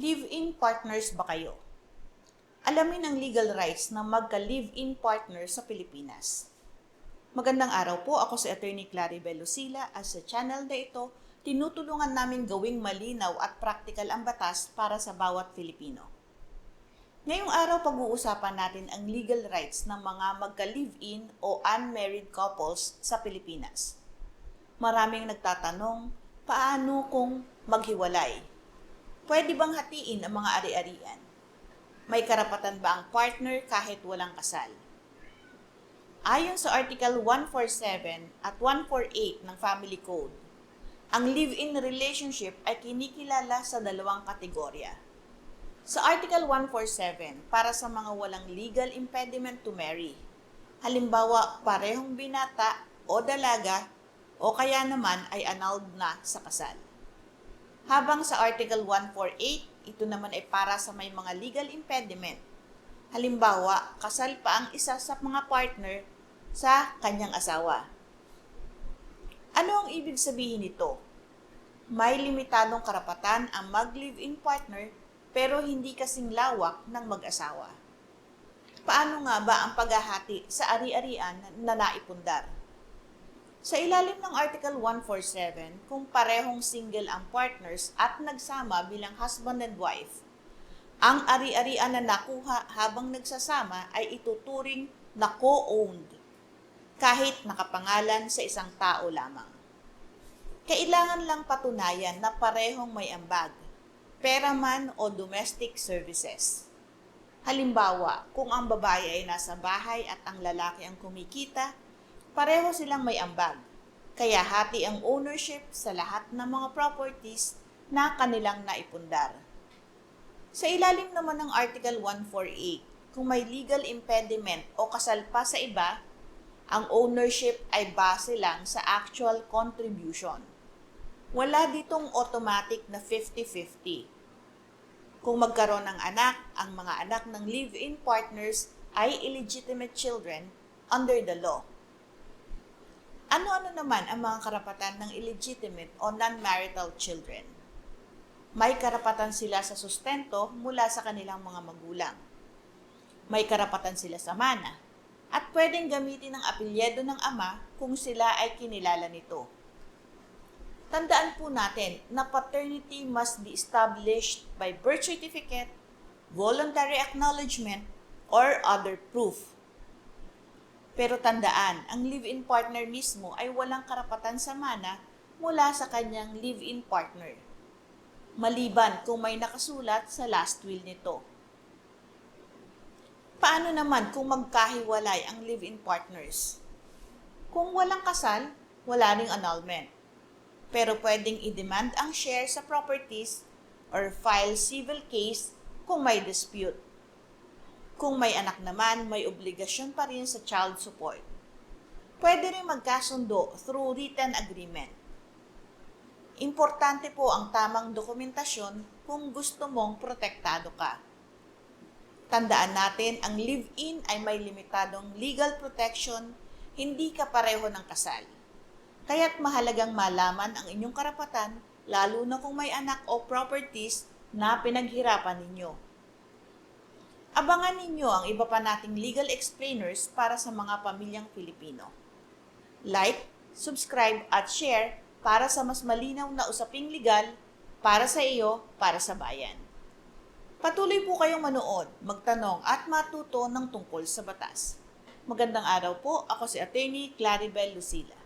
Live-in partners ba kayo? Alamin ang legal rights ng magka-live-in partner sa Pilipinas. Magandang araw po, ako si Attorney Claribel Lucila. At sa channel na ito, tinutulungan namin gawing malinaw at praktikal ang batas para sa bawat Filipino. Ngayong araw, pag-uusapan natin ang legal rights ng mga magka-live-in o unmarried couples sa Pilipinas. Maraming nagtatanong, paano kung maghiwalay? Pwede bang hatiin ang mga ari-arian? May karapatan ba ang partner kahit walang kasal? Ayon sa Article 147 at 148 ng Family Code, ang live-in relationship ay kinikilala sa dalawang kategorya. Sa Article 147, para sa mga walang legal impediment to marry, halimbawa parehong binata o dalaga o kaya naman ay annulled na sa kasal. Habang sa Article 148, ito naman ay para sa may mga legal impediment. Halimbawa, kasal pa ang isa sa mga partner sa kanyang asawa. Ano ang ibig sabihin nito? May limitadong karapatan ang mag-live-in partner pero hindi kasing lawak ng mag-asawa. Paano nga ba ang paghahati sa ari-arian na naipundar? Sa ilalim ng Article 147, kung parehong single ang partners at nagsama bilang husband and wife, ang ari-arian na nakuha habang nagsasama ay ituturing na co-owned kahit nakapangalan sa isang tao lamang. Kailangan lang patunayan na parehong may ambag, pera man o domestic services. Halimbawa, kung ang babae ay nasa bahay at ang lalaki ang kumikita, pareho silang may ambag. Kaya hati ang ownership sa lahat ng mga properties na kanilang naipundar. Sa ilalim naman ng Article 148, kung may legal impediment o kasal pa sa iba, ang ownership ay base lang sa actual contribution. Wala ditong automatic na 50-50. Kung magkaroon ng anak, ang mga anak ng live-in partners ay illegitimate children under the law. Ano-ano naman ang mga karapatan ng illegitimate o non-marital children? May karapatan sila sa sustento mula sa kanilang mga magulang. May karapatan sila sa mana. At pwedeng gamitin ang apelyedo ng ama kung sila ay kinilala nito. Tandaan po natin na paternity must be established by birth certificate, voluntary acknowledgement, or other proof. Pero tandaan, ang live-in partner mismo ay walang karapatan sa mana mula sa kanyang live-in partner. Maliban kung may nakasulat sa last will nito. Paano naman kung magkahiwalay ang live-in partners? Kung walang kasal, wala ring annulment. Pero pwedeng i-demand ang share sa properties or file civil case kung may dispute. Kung may anak naman, may obligasyon pa rin sa child support. Pwede rin magkasundo through written agreement. Importante po ang tamang dokumentasyon kung gusto mong protektado ka. Tandaan natin, ang live-in ay may limitadong legal protection, hindi ka pareho ng kasal. Kaya't mahalagang malaman ang inyong karapatan, lalo na kung may anak o properties na pinaghirapan ninyo. Abangan ninyo ang iba pa nating legal explainers para sa mga pamilyang Pilipino. Like, subscribe at share para sa mas malinaw na usaping legal para sa iyo, para sa bayan. Patuloy po kayong manood, magtanong at matuto ng tungkol sa batas. Magandang araw po, ako si Attorney Claribel Lucila.